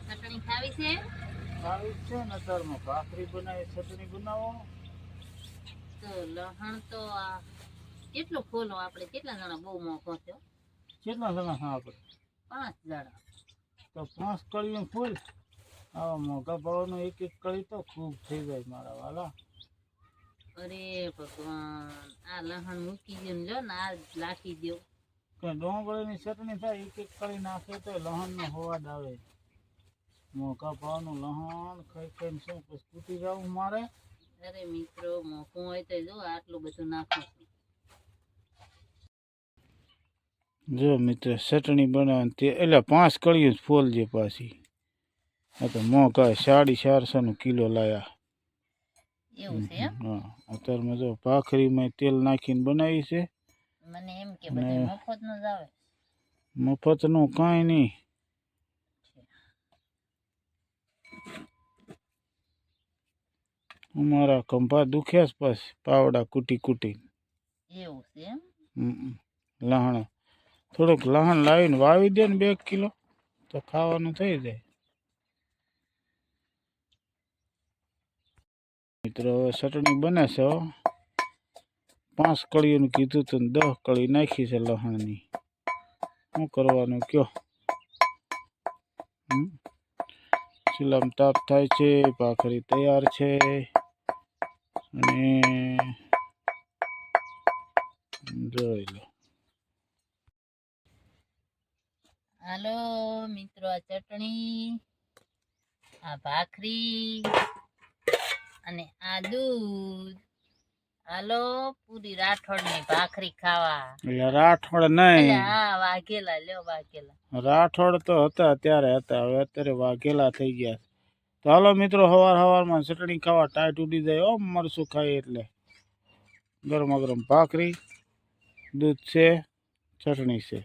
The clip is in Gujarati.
ચટણી ખાવી છે? ખાવી છે ને અત્યારમાં ભાખરી બનાવી ચટણી બનાવો. તો લહણ તો આ કેટલું ખોલો આપણે? કેટલા જણા બહુ મોકો થયો કેટલા જણા હા આપણે? પાંચ જણા. તો પાંચ કળીનું ફૂલ. આવા મોઘા ભાવનું એક એક કળી તો ખૂબ થઈ જાય મારા વાલા. અરે ભગવાન આ લહણ મૂકી દો ને જો ને આ લાખી દો કે ડોંગળીની ચટણી થાય એક એક કળી નાખે તો લહણનો હવાદ આવે. મોઘા ભાવનું લહણ ખાઈ ખાઈને શું પછી તૂટી જવું મારે? અરે મિત્રો મોકું હોય તો જો આટલું બધું નાખો. જો મિત્ર ચટણી બનાવવાની તે એટલે પાંચ કળીઓ જ ફોલજે પાછી. આ તો મોંઘા સાડી ચારસોનું કિલો લાયા. એવું છે એમ? હા. અત્યારમાં જો ભાખરીમાં તેલ નાખીને બનાવી છે. મને એમ કે બધું ને- મફતનું જ આવે. મફતનું કાંઈ નહીં. અમારા ખંભા દુખ્યા જ પાછ પાવડા કૂટી કૂટી. એવું છે એમ? લહણ. થોડુંક લહણ લાવીને વાવી દે ને બે કિલો તો ખાવાનું થઈ જાય. મિત્રો હવે ચટણી બને છે પાંચ કળીઓનું કીધું તો દસ કળી નાખી છે લહણની. શું કરવાનું કયો? હમ? ચૂલામાં તાપ થાય છે ભાખરી તૈયાર છે. અને જોઈ લો. હાલો મિત્રો આ ચટણી આ ભાખરી અને આ દૂધ. હાલો પૂરી રાઠોડની ભાખરી ખાવા. એટલે રાઠોડ નહીં. હા વાઘેલા લ્યો વાઘેલા. રાઠોડ તો હતા ત્યારે હતા હવે અત્યારે વાઘેલા થઈ ગયા. તો હાલો મિત્રો સવાર સવારમાં ચટણી ખાવા ટાઈટ ઉડી જાય ઓમ મરસું ખાઈ એટલે. ગરમા ગરમ ભાખરી, દૂધ છે, ચટણી છે.